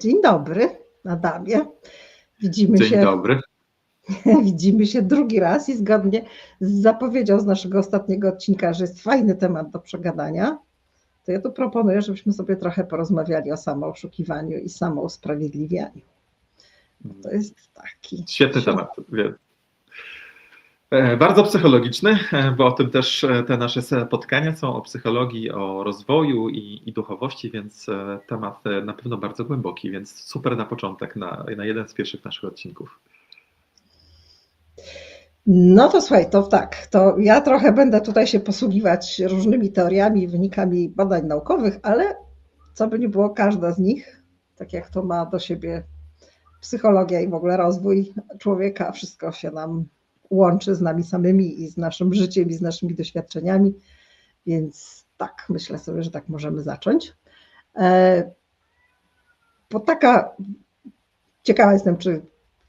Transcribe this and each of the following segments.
Dzień dobry, Adamie. Widzimy dzień się. dobry. Widzimy się drugi raz i zgodnie z zapowiedzią z naszego ostatniego odcinka, że jest fajny temat do przegadania, to ja tu proponuję, żebyśmy sobie trochę porozmawiali o samooszukiwaniu i samousprawiedliwianiu. To jest taki. Świetny temat. E, Bardzo psychologiczny, e, bo o tym też e, te nasze spotkania są o psychologii, o rozwoju i, i duchowości, więc temat na pewno bardzo głęboki, więc super na początek, na, na jeden z pierwszych naszych odcinków. No to słuchaj, to tak, to ja trochę będę tutaj się posługiwać różnymi teoriami, wynikami badań naukowych, ale co by nie było, każda z nich, tak jak to ma do siebie psychologia i w ogóle rozwój człowieka, wszystko się nam łączy z nami samymi i z naszym życiem i z naszymi doświadczeniami, więc tak, myślę sobie, że tak możemy zacząć. E, Bo taka ciekawa jestem, czy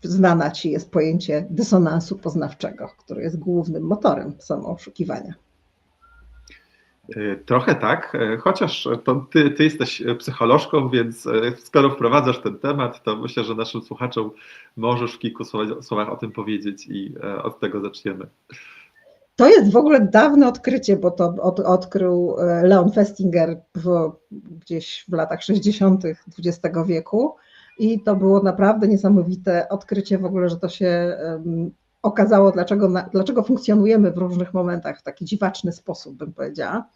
znana Ci jest pojęcie dysonansu poznawczego, który jest głównym motorem samooszukiwania. E, Trochę tak, e, chociaż ty, ty jesteś psycholożką, więc e, skoro wprowadzasz ten temat, to myślę, że naszym słuchaczom możesz w kilku słowa- słowach o tym powiedzieć i od tego zaczniemy. To jest w ogóle dawne odkrycie, bo to od, odkrył Leon Festinger w, gdzieś w latach 60. XX wieku i to było naprawdę niesamowite odkrycie w ogóle, że to się okazało, dlaczego, dlaczego funkcjonujemy w różnych momentach w taki dziwaczny sposób, bym powiedziała.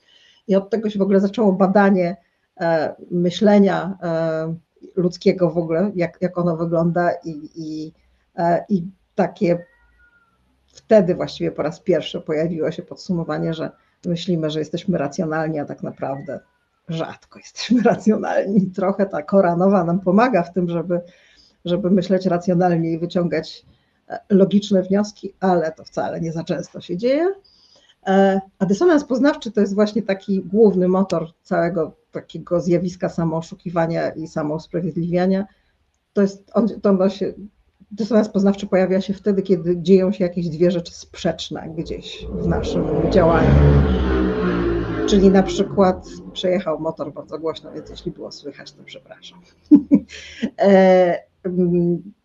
I od tego się w ogóle zaczęło badanie e, myślenia e, ludzkiego w ogóle, jak, jak ono wygląda i, i, e, i takie wtedy właściwie po raz pierwszy pojawiło się podsumowanie, że myślimy, że jesteśmy racjonalni, a tak naprawdę rzadko jesteśmy racjonalni. Trochę ta kora nowa nam pomaga w tym, żeby, żeby myśleć racjonalnie i wyciągać logiczne wnioski, ale to wcale nie za często się dzieje. E, A dysonans poznawczy to jest właśnie taki główny motor całego takiego zjawiska samooszukiwania i samousprawiedliwiania. To jest, on, to się, dysonans poznawczy pojawia się wtedy, kiedy dzieją się jakieś dwie rzeczy sprzeczne gdzieś w naszym działaniu. Czyli na przykład przejechał motor bardzo głośno, więc jeśli było słychać, to przepraszam.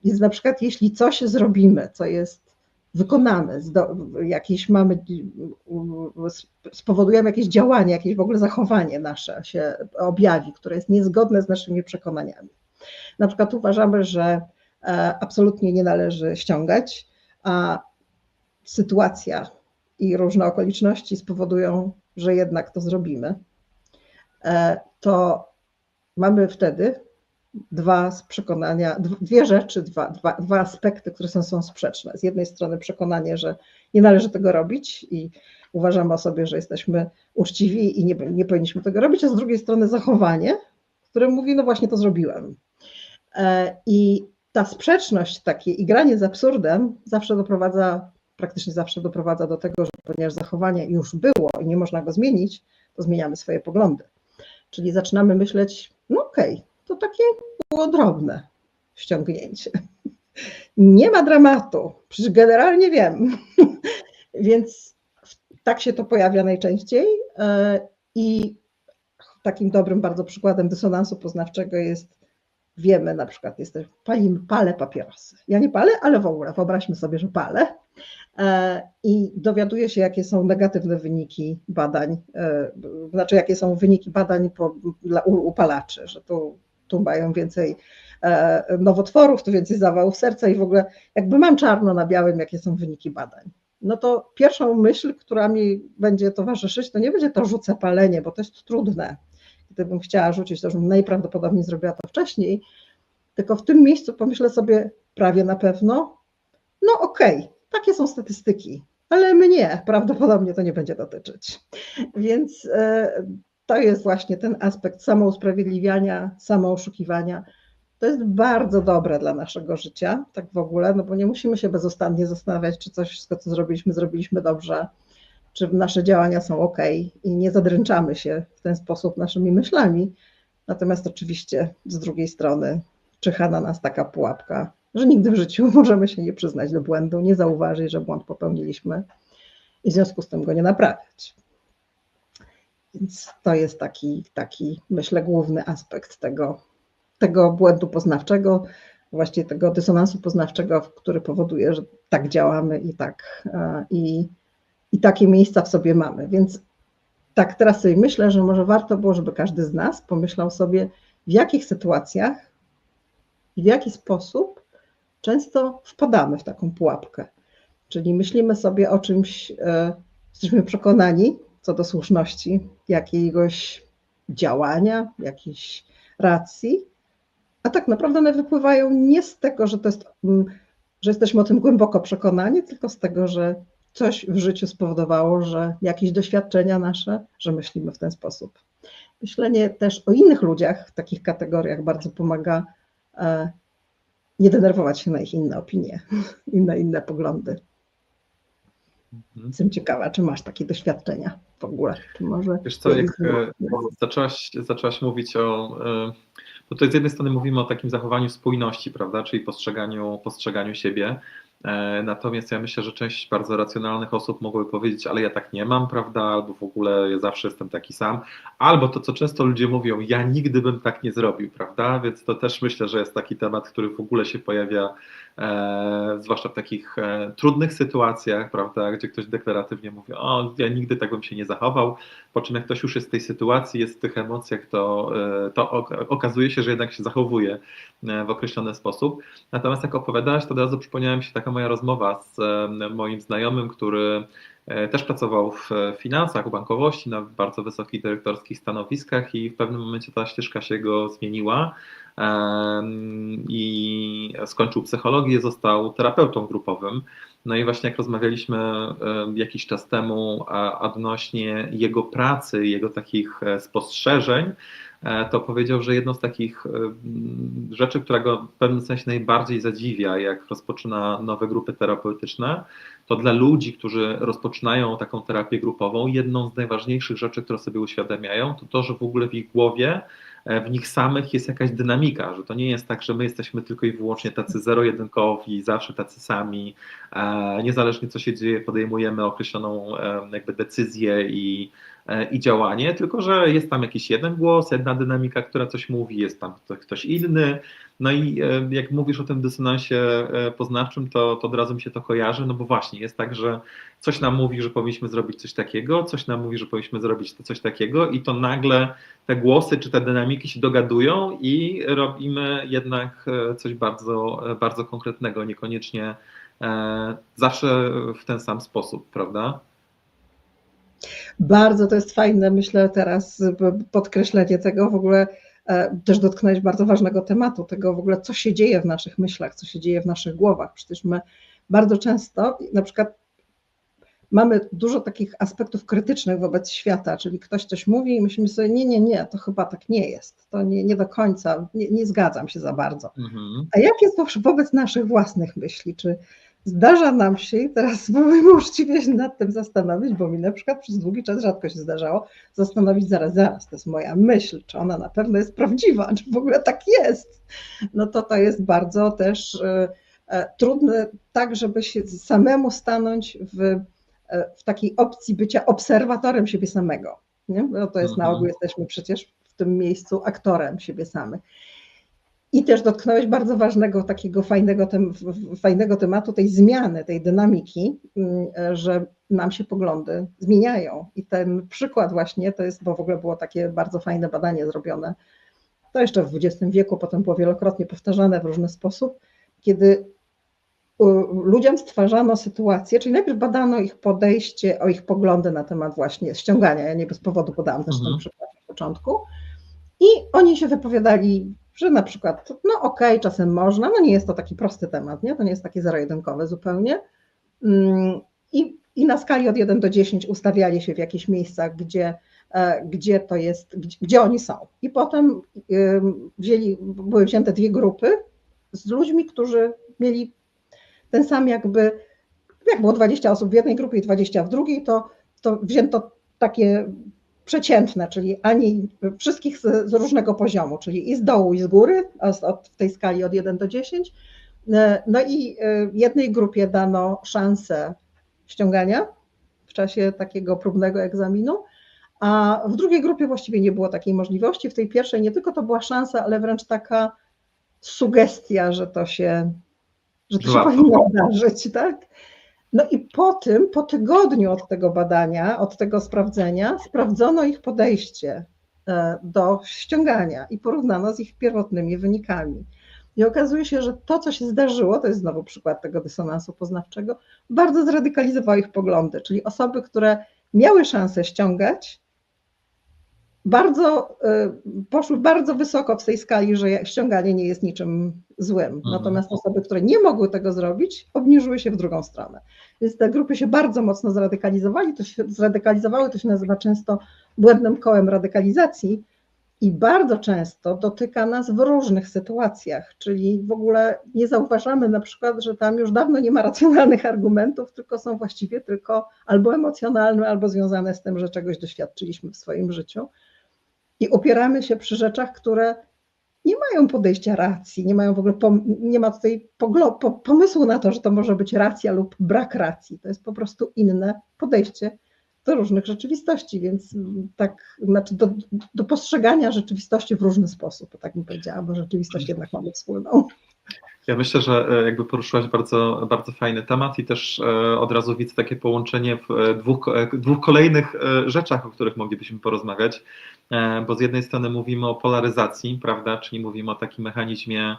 Więc na przykład jeśli coś zrobimy, co jest wykonane, jakieś mamy, spowodujemy jakieś działanie, jakieś w ogóle zachowanie nasze się objawi, które jest niezgodne z naszymi przekonaniami. Na przykład uważamy, że e, absolutnie nie należy ściągać, a sytuacja i różne okoliczności spowodują, że jednak to zrobimy, e, to mamy wtedy dwa przekonania, dw- dwie rzeczy, dwa, dwa, dwa aspekty, które są, są sprzeczne. Z jednej strony przekonanie, że nie należy tego robić i uważamy o sobie, że jesteśmy uczciwi i nie, nie powinniśmy tego robić, a z drugiej strony zachowanie, które mówi, no właśnie to zrobiłem. E, I ta sprzeczność takie i granie z absurdem zawsze doprowadza, praktycznie zawsze doprowadza do tego, że ponieważ zachowanie już było i nie można go zmienić, to zmieniamy swoje poglądy. Czyli zaczynamy myśleć, no okej, to takie było drobne ściągnięcie. Nie ma dramatu, przecież generalnie wiem. Więc tak się to pojawia najczęściej. e, I takim dobrym bardzo przykładem dysonansu poznawczego jest, wiemy na przykład, jesteś, palimy, palę papierosy. Ja nie palę, ale w ogóle wyobraźmy sobie, że palę. E, I dowiaduję się, jakie są negatywne wyniki badań, e, znaczy jakie są wyniki badań po, dla upalaczy, że tu, tu mają więcej e, nowotworów, tu więcej zawałów serca i w ogóle jakby mam czarno na białym, jakie są wyniki badań. No to pierwszą myśl, która mi będzie towarzyszyć, to nie będzie to rzucę palenie, bo to jest trudne. Gdybym chciała rzucić, to najprawdopodobniej zrobiła to wcześniej, tylko w tym miejscu pomyślę sobie prawie na pewno, no okej, takie są statystyki, ale mnie prawdopodobnie to nie będzie dotyczyć. Więc e, to jest właśnie ten aspekt samousprawiedliwiania, samooszukiwania. To jest bardzo dobre dla naszego życia, tak w ogóle, no bo nie musimy się bezustannie zastanawiać, czy coś, wszystko, co zrobiliśmy, zrobiliśmy dobrze, czy nasze działania są ok i nie zadręczamy się w ten sposób naszymi myślami. Natomiast oczywiście z drugiej strony czyha na nas taka pułapka, że nigdy w życiu możemy się nie przyznać do błędu, nie zauważyć, że błąd popełniliśmy i w związku z tym go nie naprawiać. Więc to jest taki, taki myślę, główny aspekt tego, tego błędu poznawczego, właśnie tego dysonansu poznawczego, który powoduje, że tak działamy i tak i, i takie miejsca w sobie mamy. Więc tak teraz sobie myślę, że może warto było, żeby każdy z nas pomyślał sobie, w jakich sytuacjach, w jaki sposób często wpadamy w taką pułapkę. Czyli myślimy sobie o czymś, e, jesteśmy przekonani co do słuszności jakiegoś działania, jakiejś racji, a tak naprawdę one wypływają nie z tego, że to jest, mm, że jesteśmy o tym głęboko przekonani, tylko z tego, że coś w życiu spowodowało, że jakieś doświadczenia nasze, że myślimy w ten sposób. Myślenie też o innych ludziach w takich kategoriach bardzo pomaga e, nie denerwować się na ich inne opinie i na inne poglądy. Mhm. Jestem ciekawa, czy masz takie doświadczenia w ogóle? Czy może Wiesz co, jak e, zaczęłaś, zaczęłaś mówić o. E, bo to z jednej strony mówimy o takim zachowaniu spójności, prawda, czyli postrzeganiu, postrzeganiu siebie, natomiast ja myślę, że część bardzo racjonalnych osób mogłyby powiedzieć, ale ja tak nie mam, prawda? Albo w ogóle ja zawsze jestem taki sam. Albo to, co często ludzie mówią, ja nigdy bym tak nie zrobił, prawda? Więc to też myślę, że jest taki temat, który w ogóle się pojawia, e, zwłaszcza w takich e, trudnych sytuacjach, prawda? Gdzie ktoś deklaratywnie mówi, o, ja nigdy tak bym się nie zachował. Po czym jak ktoś już jest w tej sytuacji, jest w tych emocjach, to, e, to okazuje się, że jednak się zachowuje e, w określony sposób. Natomiast jak opowiadałaś, to od razu przypomniałem się taka moja rozmowa z moim znajomym, który e, też pracował w finansach, w bankowości na bardzo wysokich dyrektorskich stanowiskach i w pewnym momencie ta ścieżka się go zmieniła i skończył psychologię, został terapeutą grupowym. No i właśnie jak rozmawialiśmy jakiś czas temu odnośnie jego pracy, jego takich e, spostrzeżeń, to powiedział, że jedną z takich e, rzeczy, która go w pewnym sensie najbardziej zadziwia, jak rozpoczyna nowe grupy terapeutyczne, to dla ludzi, którzy rozpoczynają taką terapię grupową, jedną z najważniejszych rzeczy, które sobie uświadamiają, to to, że w ogóle w ich głowie e, w nich samych jest jakaś dynamika, że to nie jest tak, że my jesteśmy tylko i wyłącznie tacy zero-jedynkowi, zawsze tacy sami, niezależnie co się dzieje, podejmujemy określoną jakby decyzję i E, i działanie, tylko że jest tam jakiś jeden głos, jedna dynamika, która coś mówi, jest tam ktoś inny. No i e, jak mówisz o tym dysonansie e, poznawczym, to, to od razu mi się to kojarzy, no bo właśnie jest tak, że coś nam mówi, że powinniśmy zrobić coś takiego, coś nam mówi, że powinniśmy zrobić coś takiego i to nagle te głosy czy te dynamiki się dogadują i robimy jednak coś bardzo, bardzo konkretnego, niekoniecznie zawsze w ten sam sposób, prawda? Bardzo to jest fajne, myślę teraz podkreślenie tego w ogóle e, też dotknąć bardzo ważnego tematu, tego w ogóle, co się dzieje w naszych myślach, co się dzieje w naszych głowach. Przecież my bardzo często, na przykład, mamy dużo takich aspektów krytycznych wobec świata, czyli ktoś coś mówi i myślimy sobie, nie, nie, nie, to chyba tak nie jest, to nie, nie do końca, nie, nie zgadzam się za bardzo. Mhm. A jak jest wobec naszych własnych myśli? Czy Zdarza nam się, i teraz spróbujmy uczciwie się nad tym zastanowić, bo mi na przykład przez długi czas rzadko się zdarzało, zastanowić zaraz, zaraz, to jest moja myśl, czy ona na pewno jest prawdziwa, czy w ogóle tak jest. No to to jest bardzo też e, e, trudne, tak żeby się samemu stanąć w, e, w takiej opcji bycia obserwatorem siebie samego. Nie? No to jest mhm. na ogół, jesteśmy przecież w tym miejscu aktorem siebie samych. I też dotknąłeś bardzo ważnego, takiego fajnego, tem, fajnego tematu, tej zmiany, tej dynamiki, mm, że nam się poglądy zmieniają. I ten przykład właśnie to jest, bo w ogóle było takie bardzo fajne badanie zrobione, to jeszcze w XX wieku, potem było wielokrotnie powtarzane w różny sposób, kiedy ludziom stwarzano sytuację, czyli najpierw badano ich podejście, o ich poglądy na temat właśnie ściągania. Ja nie bez powodu podałam też mhm. ten przykład na początku. I oni się wypowiadali że na przykład, no okej, okay, czasem można, no nie jest to taki prosty temat, nie? to nie jest takie zero-jedynkowe zupełnie. Mm, I, I na skali od 1 do 10 ustawiali się w jakichś miejscach, gdzie, e, gdzie to jest, gdzie, gdzie oni są. I potem wzięli, były wzięte dwie grupy z ludźmi, którzy mieli ten sam jakby, jak było 20 osób w jednej grupie i 20 w drugiej, to, to wzięto takie przeciętne, czyli ani wszystkich z, z, różnego poziomu, czyli i z dołu, i z góry, od, w tej skali od 1 do 10. E, no i e, jednej grupie dano szansę ściągania w czasie takiego próbnego egzaminu, A w drugiej grupie właściwie nie było takiej możliwości. W tej pierwszej nie tylko to była szansa, ale wręcz taka sugestia, że to się, że to się powinno wydarzyć, tak? No i po tym, po tygodniu od tego badania, od tego sprawdzenia, sprawdzono ich podejście e, do ściągania i porównano z ich pierwotnymi wynikami. I okazuje się, że to, co się zdarzyło, to jest znowu przykład tego dysonansu poznawczego, bardzo zradykalizowało ich poglądy, czyli osoby, które miały szansę ściągać, bardzo y, poszły bardzo wysoko w tej skali, że ściąganie nie jest niczym złym. Mhm. Natomiast osoby, które nie mogły tego zrobić, obniżyły się w drugą stronę. Więc te grupy się bardzo mocno zradykalizowali, to się zradykalizowały, to się nazywa często błędnym kołem radykalizacji i bardzo często dotyka nas w różnych sytuacjach, czyli w ogóle nie zauważamy na przykład, że tam już dawno nie ma racjonalnych argumentów, tylko są właściwie tylko albo emocjonalne, albo związane z tym, że czegoś doświadczyliśmy w swoim życiu i opieramy się przy rzeczach, które nie mają podejścia racji, nie mają w ogóle, nie ma tutaj pomysłu na to, że to może być racja lub brak racji. To jest po prostu inne podejście do różnych rzeczywistości, więc tak, znaczy do, do postrzegania rzeczywistości w różny sposób, tak bym powiedziała, bo rzeczywistość jednak mamy wspólną. Ja myślę, że e, jakby poruszyłaś bardzo, bardzo fajny temat i też e, od razu widzę takie połączenie w e, dwóch, dwóch kolejnych rzeczach, o których moglibyśmy porozmawiać, bo z jednej strony mówimy o polaryzacji, prawda, czyli mówimy o takim mechanizmie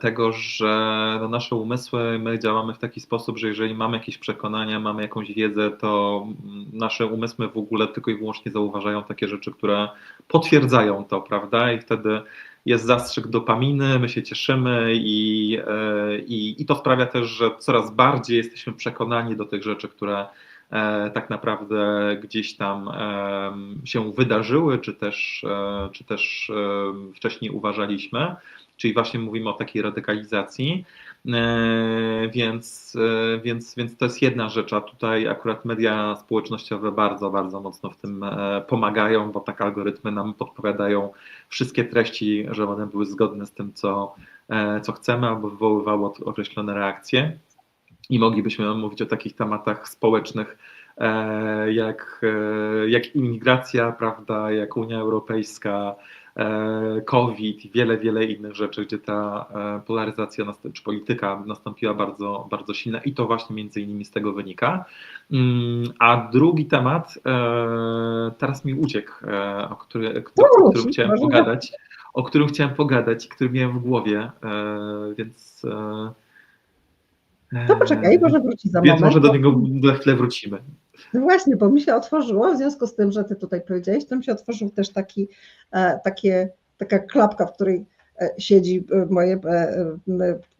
tego, że no nasze umysły, my działamy w taki sposób, że jeżeli mamy jakieś przekonania, mamy jakąś wiedzę, to nasze umysły w ogóle tylko i wyłącznie zauważają takie rzeczy, które potwierdzają to, prawda, i wtedy jest zastrzyk dopaminy, my się cieszymy i, e, i, i to sprawia też, że coraz bardziej jesteśmy przekonani do tych rzeczy, które e, tak naprawdę gdzieś tam się wydarzyły, czy też, e, czy też wcześniej uważaliśmy. Czyli właśnie mówimy o takiej radykalizacji. E, więc, e, więc, więc to jest jedna rzecz, a tutaj akurat media społecznościowe bardzo, bardzo mocno w tym e, pomagają, bo tak algorytmy nam podpowiadają wszystkie treści, żeby one były zgodne z tym, co, co chcemy, albo wywoływały określone reakcje. I moglibyśmy mówić o takich tematach społecznych, jak, jak imigracja, prawda, jak Unia Europejska, E, COVID i wiele, wiele innych rzeczy, gdzie ta e, polaryzacja czy polityka nastąpiła bardzo, bardzo silna i to właśnie między innymi z tego wynika. Mm, a drugi temat, e, teraz mi uciekł, o, który, o którym chciałem pogadać, o którym chciałem pogadać i który miałem w głowie, więc... To poczekaj, może wróci za Więc moment. może do niego za chwilę wrócimy. No właśnie, bo mi się otworzyło, w związku z tym, że ty tutaj powiedziałeś, to mi się otworzył też taki, e, takie, taka klapka, w której e, siedzi e, moje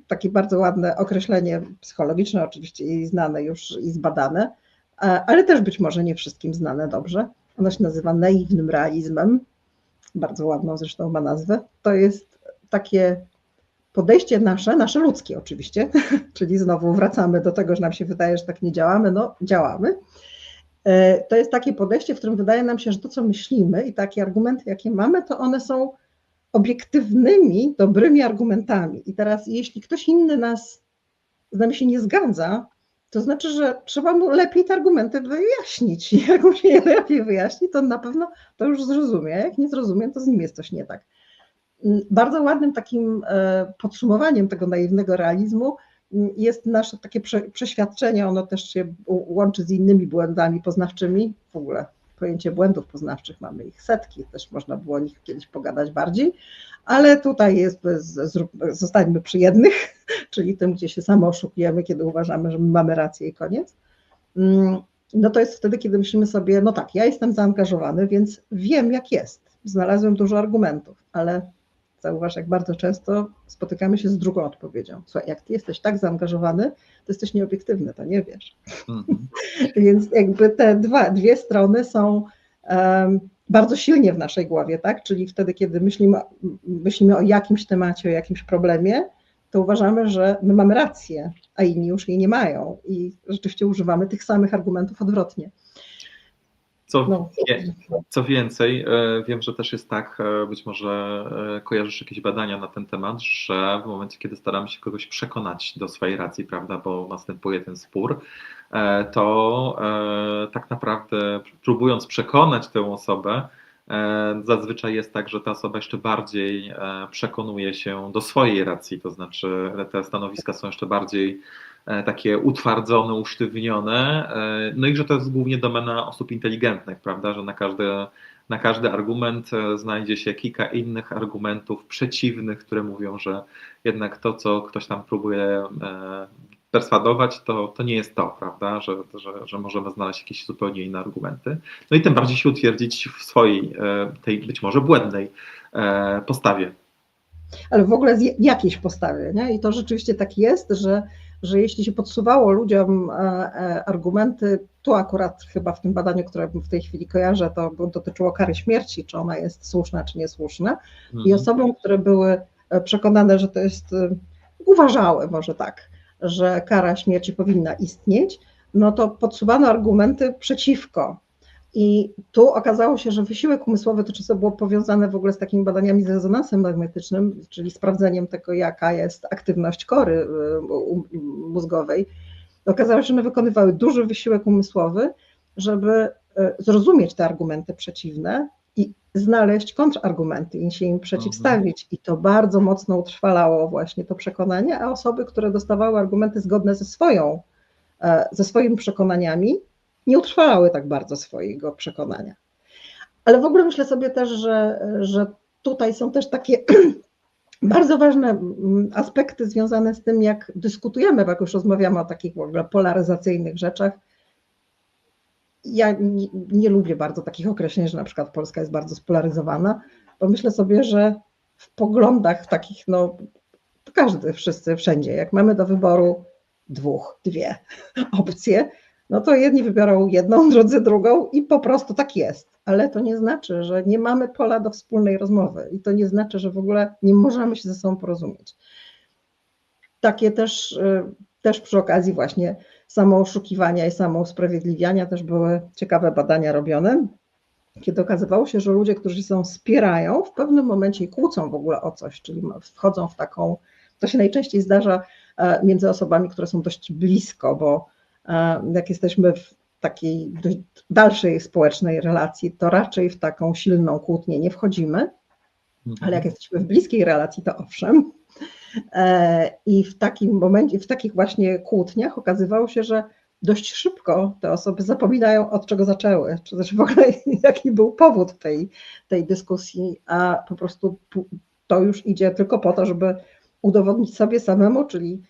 takie bardzo ładne określenie psychologiczne, oczywiście i znane już i zbadane, ale też być może nie wszystkim znane dobrze. Ono się nazywa naiwnym realizmem, bardzo ładną zresztą ma nazwę. To jest takie podejście nasze, nasze ludzkie oczywiście, czyli znowu wracamy do tego, że nam się wydaje, że tak nie działamy, no działamy. E, to jest takie podejście, w którym wydaje nam się, że to, co myślimy i takie argumenty, jakie mamy, to one są obiektywnymi, dobrymi argumentami. I teraz, jeśli ktoś inny nas z nami się nie zgadza, to znaczy, że trzeba mu lepiej te argumenty wyjaśnić. Jak mu się je lepiej wyjaśni, to na pewno to już zrozumie. Jak nie zrozumie, to z nim jest coś nie tak. Bardzo ładnym takim e, podsumowaniem tego naiwnego realizmu jest nasze takie przeświadczenie, ono też się łączy z innymi błędami poznawczymi. W ogóle pojęcie błędów poznawczych mamy ich setki, też można było o nich kiedyś pogadać bardziej, ale tutaj jest, zostańmy przy jednych, czyli tym, gdzie się samo oszukujemy, kiedy uważamy, że my mamy rację i koniec. Mm, no to jest wtedy, kiedy myślimy sobie, no tak, ja jestem zaangażowany, więc wiem jak jest. Znalazłem dużo argumentów, ale zauważ, jak bardzo często spotykamy się z drugą odpowiedzią. Słuchaj, jak ty jesteś tak zaangażowany, to jesteś nieobiektywny, to nie wiesz. Mm-hmm. Więc jakby te dwa, dwie strony są um, bardzo silnie w naszej głowie, tak? Czyli wtedy, kiedy myślimy, myślimy o jakimś temacie, o jakimś problemie, to uważamy, że my mamy rację, a inni już jej nie mają i rzeczywiście używamy tych samych argumentów odwrotnie. Co, no. co więcej, e, wiem, że też jest tak, e, być może e, kojarzysz jakieś badania na ten temat, że w momencie, kiedy staramy się kogoś przekonać do swojej racji, prawda, bo następuje ten spór, to tak naprawdę próbując przekonać tę osobę, zazwyczaj jest tak, że ta osoba jeszcze bardziej przekonuje się do swojej racji, to znaczy te stanowiska są jeszcze bardziej takie utwardzone, usztywnione, no i że to jest głównie domena osób inteligentnych, prawda, że na każde na każdy argument e, znajdzie się kilka innych argumentów przeciwnych, które mówią, że jednak to, co ktoś tam próbuje e, perswadować, to, to nie jest to, prawda, że, że, że możemy znaleźć jakieś zupełnie inne argumenty. No i tym bardziej się utwierdzić w swojej, e, tej być może błędnej postawie. Ale w ogóle w jakiejś postawie, nie? I to rzeczywiście tak jest, że że jeśli się podsuwało ludziom e, e, argumenty, tu akurat chyba w tym badaniu, które w tej chwili kojarzę, to dotyczyło kary śmierci, czy ona jest słuszna, czy niesłuszna, mhm. i osobom, które były e, przekonane, że to jest, uważały może tak, że kara śmierci powinna istnieć, no to podsuwano argumenty przeciwko i tu okazało się, że wysiłek umysłowy to często było powiązane w ogóle z takimi badaniami z rezonansem magnetycznym, czyli sprawdzeniem tego, jaka jest aktywność kory y, mózgowej. Okazało się, że one wykonywały duży wysiłek umysłowy, żeby y, zrozumieć te argumenty przeciwne i znaleźć kontrargumenty i się im przeciwstawić. I to bardzo mocno utrwalało właśnie to przekonanie, a osoby, które dostawały argumenty zgodne ze swoją, e, ze swoimi przekonaniami, nie utrwalały tak bardzo swojego przekonania. Ale w ogóle myślę sobie też, że, że tutaj są też takie bardzo ważne mm, aspekty związane z tym, jak dyskutujemy, jak już rozmawiamy o takich w ogóle polaryzacyjnych rzeczach. Ja nie, nie lubię bardzo takich określeń, że na przykład Polska jest bardzo spolaryzowana, bo myślę sobie, że w poglądach takich, no każdy, wszyscy, wszędzie, jak mamy do wyboru dwóch, dwie opcje, no to jedni wybiorą jedną, drudzy drugą i po prostu tak jest. Ale to nie znaczy, że nie mamy pola do wspólnej rozmowy i to nie znaczy, że w ogóle nie możemy się ze sobą porozumieć. Takie też, y, też przy okazji właśnie samooszukiwania i samousprawiedliwiania też były ciekawe badania robione, kiedy okazywało się, że ludzie, którzy się spierają, w pewnym momencie kłócą w ogóle o coś, czyli wchodzą w taką, to się najczęściej zdarza e, między osobami, które są dość blisko, bo jak jesteśmy w takiej dalszej społecznej relacji, to raczej w taką silną kłótnię nie wchodzimy, mhm. ale jak jesteśmy w bliskiej relacji, to owszem. E, I w takim momencie, w takich właśnie kłótniach okazywało się, że dość szybko te osoby zapominają, od czego zaczęły, czy też w ogóle jaki był powód tej, tej dyskusji, a po prostu to już idzie tylko po to, żeby udowodnić sobie samemu, czyli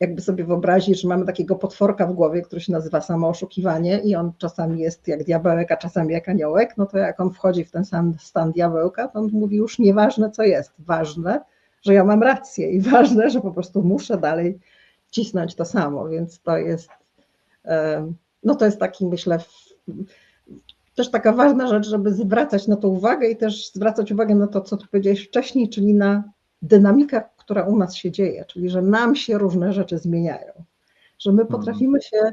jakby sobie wyobrazić, że mamy takiego potworka w głowie, który się nazywa samooszukiwanie i on czasami jest jak diabełek, a czasami jak aniołek, no to jak on wchodzi w ten sam stan diabełka, to on mówi już nieważne co jest, ważne, że ja mam rację i ważne, że po prostu muszę dalej cisnąć to samo, więc to jest, no to jest taki myślę też taka ważna rzecz, żeby zwracać na to uwagę i też zwracać uwagę na to, co tu powiedziałeś wcześniej, czyli na dynamikę która u nas się dzieje, czyli że nam się różne rzeczy zmieniają, że my mhm. potrafimy się,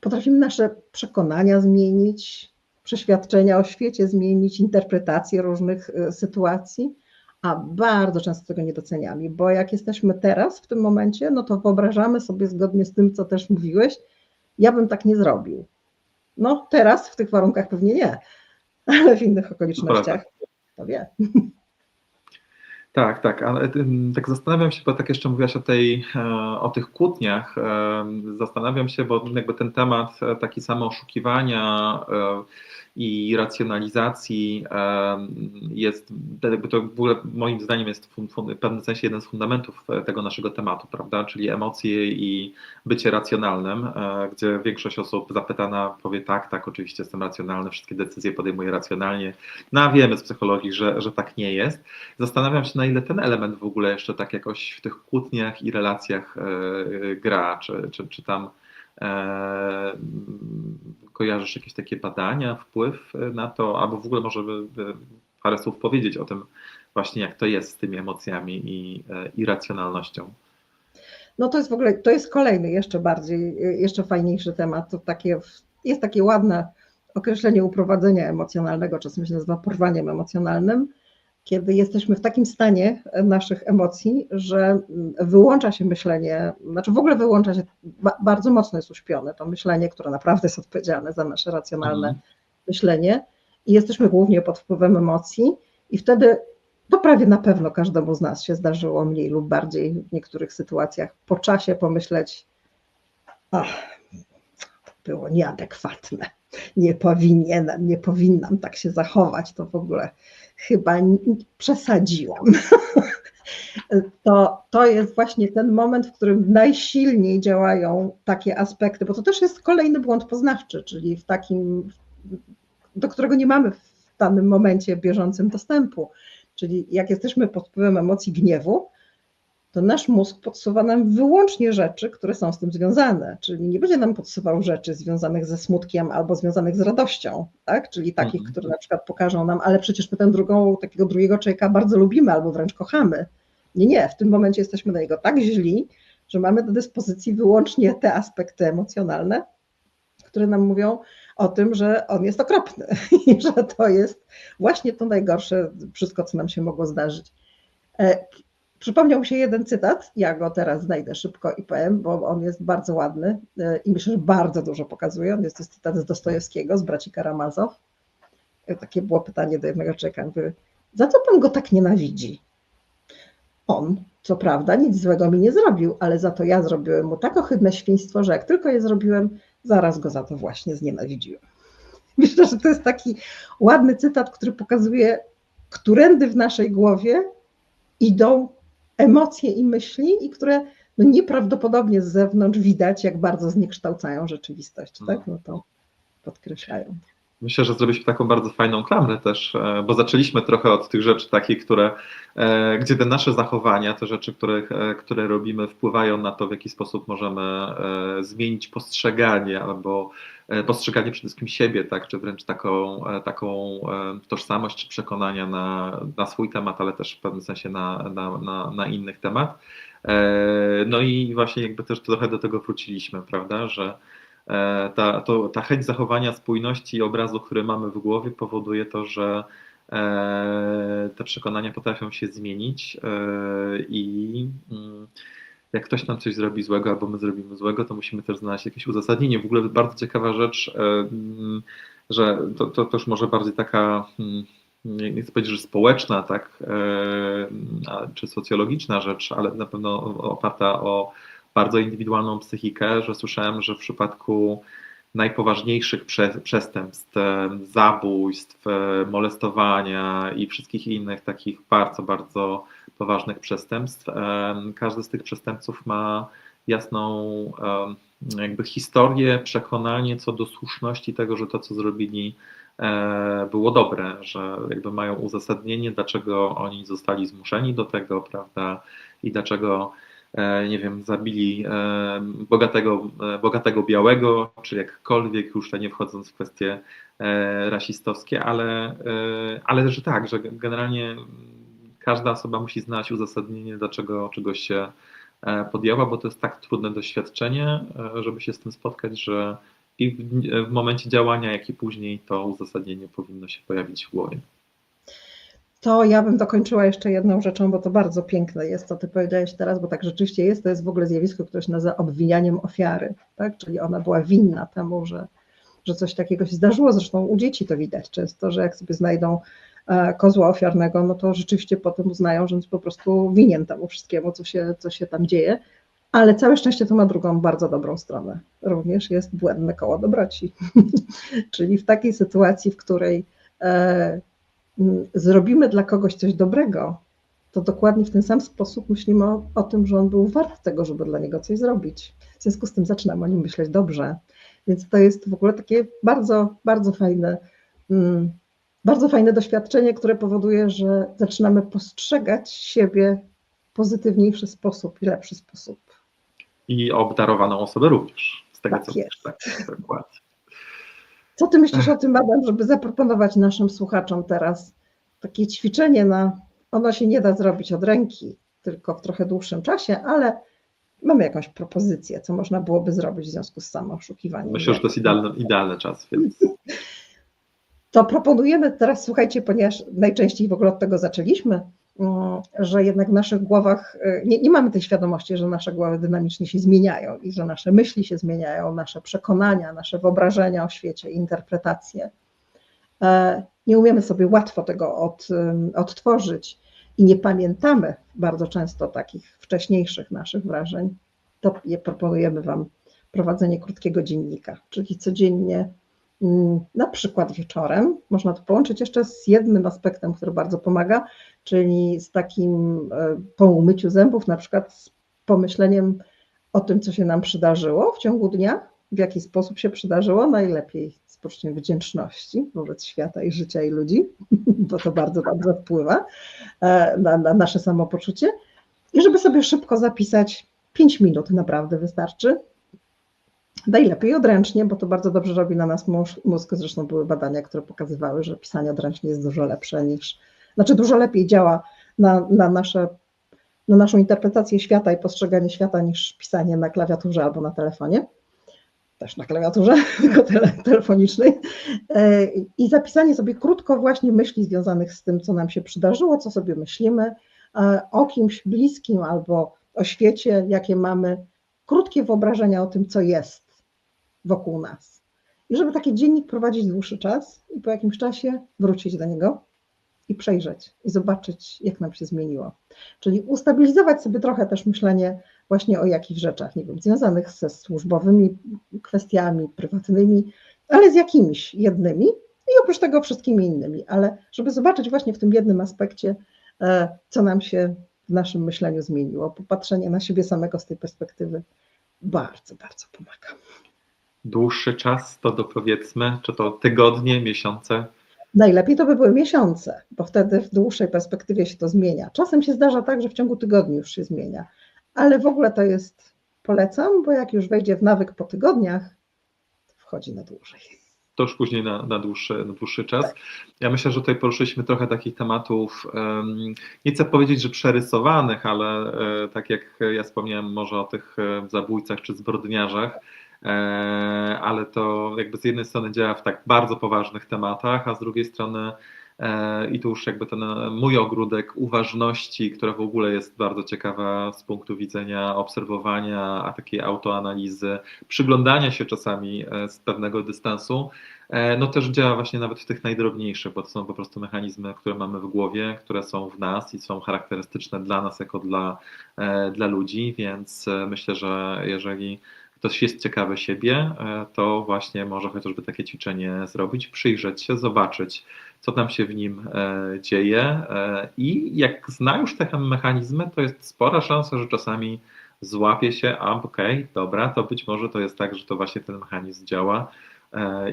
potrafimy nasze przekonania zmienić, przeświadczenia o świecie zmienić, interpretacje różnych y, sytuacji, a bardzo często tego nie doceniamy, bo jak jesteśmy teraz w tym momencie, no to wyobrażamy sobie zgodnie z tym, co też mówiłeś, ja bym tak nie zrobił. No teraz w tych warunkach pewnie nie, ale w innych okolicznościach to wie. Tak, tak, ale tak zastanawiam się, bo tak jeszcze mówiłaś o, tej, e, o tych kłótniach, zastanawiam się, bo jakby ten temat e, taki samo oszukiwania e, i racjonalizacji jest, jakby to w ogóle moim zdaniem jest w pewnym sensie jeden z fundamentów tego naszego tematu, prawda, czyli emocje i bycie racjonalnym, e, gdzie większość osób zapytana powie tak, tak, oczywiście jestem racjonalny, wszystkie decyzje podejmuję racjonalnie, no a wiemy z psychologii, że, że tak nie jest. Zastanawiam się, na ile ten element w ogóle jeszcze tak jakoś w tych kłótniach i relacjach e, gra, czy, czy, czy tam e, kojarzysz jakieś takie badania, wpływ na to, albo w ogóle może parę słów powiedzieć o tym właśnie, jak to jest z tymi emocjami i irracjonalnością. No to jest w ogóle, to jest kolejny jeszcze bardziej, jeszcze fajniejszy temat. To takie, jest takie ładne określenie uprowadzenia emocjonalnego, czasem się nazywa porwaniem emocjonalnym, kiedy jesteśmy w takim stanie naszych emocji, że wyłącza się myślenie, znaczy w ogóle wyłącza się, bardzo mocno jest uśpione to myślenie, które naprawdę jest odpowiedzialne za nasze racjonalne mhm. myślenie i jesteśmy głównie pod wpływem emocji i wtedy to prawie na pewno każdemu z nas się zdarzyło mniej lub bardziej w niektórych sytuacjach po czasie pomyśleć, ach, to było nieadekwatne, nie powinienem, nie powinnam tak się zachować, to w ogóle chyba przesadziłam. To, to jest właśnie ten moment, w którym najsilniej działają takie aspekty, bo to też jest kolejny błąd poznawczy, czyli w takim, do którego nie mamy w danym momencie bieżącym dostępu. Czyli jak jesteśmy pod wpływem emocji gniewu, to nasz mózg podsuwa nam wyłącznie rzeczy, które są z tym związane, czyli nie będzie nam podsuwał rzeczy związanych ze smutkiem albo związanych z radością, tak? czyli takich, mhm. które na przykład pokażą nam, ale przecież my ten drugą, takiego drugiego człowieka bardzo lubimy albo wręcz kochamy. Nie, nie, w tym momencie jesteśmy na niego tak źli, że mamy do dyspozycji wyłącznie te aspekty emocjonalne, które nam mówią o tym, że on jest okropny i że to jest właśnie to najgorsze, wszystko, co nam się mogło zdarzyć. Przypomniał mi się jeden cytat, ja go teraz znajdę szybko i powiem, bo on jest bardzo ładny e, i myślę, że bardzo dużo pokazuje. On jest to cytat z Dostojewskiego, z braci Karamazow. E, takie było pytanie do jednego człowieka, mówię, za co pan go tak nienawidzi? On, co prawda, nic złego mi nie zrobił, ale za to ja zrobiłem mu tak ohydne świństwo, że jak tylko je zrobiłem, zaraz go za to właśnie znienawidziłem. Myślę, że to jest taki ładny cytat, który pokazuje, którędy w naszej głowie idą emocje i myśli, i które no nieprawdopodobnie z zewnątrz widać, jak bardzo zniekształcają rzeczywistość, tak? No to podkreślają. Myślę, że zrobiliśmy taką bardzo fajną klamrę też, e, bo zaczęliśmy trochę od tych rzeczy takich, które, e, gdzie te nasze zachowania, te rzeczy, e, które robimy, wpływają na to, w jaki sposób możemy zmienić postrzeganie albo postrzeganie przede wszystkim siebie, tak, czy wręcz taką, taką tożsamość czy przekonania na, na swój temat, ale też w pewnym sensie na, na, na, na innych temat. No i właśnie jakby też trochę do tego wróciliśmy, prawda, że E, ta, to, ta chęć zachowania spójności i obrazu, który mamy w głowie, powoduje to, że e, te przekonania potrafią się zmienić e, i mm, jak ktoś nam coś zrobi złego albo my zrobimy złego, to musimy też znaleźć jakieś uzasadnienie. W ogóle bardzo ciekawa rzecz, że to, to, to już może bardziej taka, mm, nie chcę powiedzieć, że społeczna, tak, czy socjologiczna rzecz, ale na pewno oparta o bardzo indywidualną psychikę, że słyszałem, że w przypadku najpoważniejszych przestępstw, zabójstw, molestowania i wszystkich innych takich bardzo, bardzo poważnych przestępstw, każdy z tych przestępców ma jasną jakby historię, przekonanie co do słuszności tego, że to, co zrobili, e, było dobre, że jakby mają uzasadnienie, dlaczego oni zostali zmuszeni do tego, prawda, i dlaczego E, nie wiem, zabili e, bogatego, e, bogatego białego, czy jakkolwiek, już nie wchodząc w kwestie rasistowskie, ale, ale że tak, że generalnie każda osoba musi znaleźć uzasadnienie, dlaczego czegoś się podjęła, bo to jest tak trudne doświadczenie, żeby się z tym spotkać, że i w, w momencie działania, jak i później to uzasadnienie powinno się pojawić w głowie to ja bym dokończyła jeszcze jedną rzeczą, bo to bardzo piękne jest, co ty powiedziałeś teraz, bo tak rzeczywiście jest, to jest w ogóle zjawisko, które się nazywa obwinianiem ofiary, tak? czyli ona była winna temu, że, że coś takiego się zdarzyło, zresztą u dzieci to widać często, że jak sobie znajdą e, kozła ofiarnego, no to rzeczywiście potem uznają, że on jest po prostu winien temu wszystkiemu, co się, co się tam dzieje, ale całe szczęście to ma drugą bardzo dobrą stronę, również jest błędne koło dobroci, czyli w takiej sytuacji, w której e, zrobimy dla kogoś coś dobrego, to dokładnie w ten sam sposób myślimy o, o, tym, że on był wart tego, żeby dla niego coś zrobić. W związku z tym zaczynamy o nim myśleć dobrze. Więc to jest w ogóle takie bardzo, bardzo fajne, mm, bardzo fajne doświadczenie, które powoduje, że zaczynamy postrzegać siebie w pozytywniejszy sposób i lepszy sposób. I obdarowaną osobę również. Z tego tak co jest. Tak, dokładnie. Co ty myślisz o tym, Adam, żeby zaproponować naszym słuchaczom teraz takie ćwiczenie na. Ono się nie da zrobić od ręki, tylko w trochę dłuższym czasie, ale mamy jakąś propozycję, co można byłoby zrobić w związku z samooszukiwaniem. Myślę, że to jest idealny, idealny czas, więc. to proponujemy teraz, słuchajcie, ponieważ najczęściej w ogóle od tego zaczęliśmy, że jednak w naszych głowach y, nie, nie mamy tej świadomości, że nasze głowy dynamicznie się zmieniają i że nasze myśli się zmieniają, nasze przekonania, nasze wyobrażenia o świecie, interpretacje. E, Nie umiemy sobie łatwo tego od, odtworzyć i nie pamiętamy bardzo często takich wcześniejszych naszych wrażeń, to je proponujemy Wam prowadzenie krótkiego dziennika, czyli codziennie, na przykład wieczorem. Można to połączyć jeszcze z jednym aspektem, który bardzo pomaga, czyli z takim e, po umyciu zębów, na przykład z pomyśleniem o tym, co się nam przydarzyło w ciągu dnia, w jaki sposób się przydarzyło, najlepiej z poczuciem wdzięczności wobec świata i życia i ludzi, bo to bardzo dobrze wpływa e, na, na nasze samopoczucie. I żeby sobie szybko zapisać, 5 minut naprawdę wystarczy, Najlepiej odręcznie, bo to bardzo dobrze robi na nas mózg. Zresztą były badania, które pokazywały, że pisanie odręcznie jest dużo lepsze niż, znaczy dużo lepiej działa na, na, nasze, na naszą interpretację świata i postrzeganie świata niż pisanie na klawiaturze albo na telefonie. Też na klawiaturze, tylko tele, telefonicznej. E, I zapisanie sobie krótko właśnie myśli związanych z tym, co nam się przydarzyło, co sobie myślimy, e, o kimś bliskim albo o świecie, jakie mamy, krótkie wyobrażenia o tym, co jest wokół nas. I żeby taki dziennik prowadzić dłuższy czas i po jakimś czasie wrócić do niego i przejrzeć i zobaczyć, jak nam się zmieniło. Czyli ustabilizować sobie trochę też myślenie właśnie o jakichś rzeczach, nie wiem, związanych ze służbowymi kwestiami, prywatnymi, ale z jakimiś jednymi i oprócz tego wszystkimi innymi, ale żeby zobaczyć właśnie w tym jednym aspekcie, e, co nam się w naszym myśleniu zmieniło. Popatrzenie na siebie samego z tej perspektywy bardzo, bardzo pomaga dłuższy czas, to dopowiedzmy, czy to tygodnie, miesiące? Najlepiej to by były miesiące, bo wtedy w dłuższej perspektywie się to zmienia. Czasem się zdarza tak, że w ciągu tygodni już się zmienia, ale w ogóle to jest, polecam, bo jak już wejdzie w nawyk po tygodniach, to wchodzi na dłużej. To już później na, na, dłuższy, na dłuższy czas. Ja myślę, że tutaj poruszyliśmy trochę takich tematów, nie chcę powiedzieć, że przerysowanych, ale e, tak jak ja wspomniałem może o tych e, zabójcach czy zbrodniarzach, ale to jakby z jednej strony działa w tak bardzo poważnych tematach, a z drugiej strony e, i tu już jakby ten mój ogródek uważności, która w ogóle jest bardzo ciekawa z punktu widzenia obserwowania, a takiej autoanalizy, przyglądania się czasami e, z pewnego dystansu, no też działa właśnie nawet w tych najdrobniejszych, bo to są po prostu mechanizmy, które mamy w głowie, które są w nas i są charakterystyczne dla nas jako dla, dla ludzi, więc myślę, że jeżeli ktoś jest ciekawy siebie, e, to właśnie może chociażby takie ćwiczenie zrobić, przyjrzeć się, zobaczyć, co tam się w nim e, dzieje e, i jak zna już te mechanizmy, to jest spora szansa, że czasami złapie się, a okej, okay, dobra, to być może to jest tak, że to właśnie ten mechanizm działa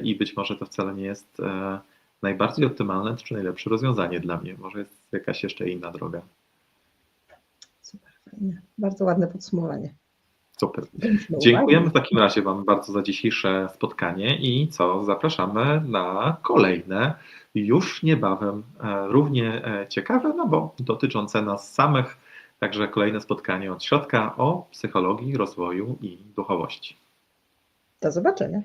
i być może to wcale nie jest najbardziej optymalne czy najlepsze rozwiązanie dla mnie. Może jest jakaś jeszcze inna droga. Super, fajnie. Bardzo ładne podsumowanie. Super. Dziękujemy w takim razie Wam bardzo za dzisiejsze spotkanie i co, zapraszamy na kolejne, już niebawem, e, równie e, ciekawe, no bo dotyczące nas samych, także kolejne spotkanie od środka o psychologii, rozwoju i duchowości. Do zobaczenia.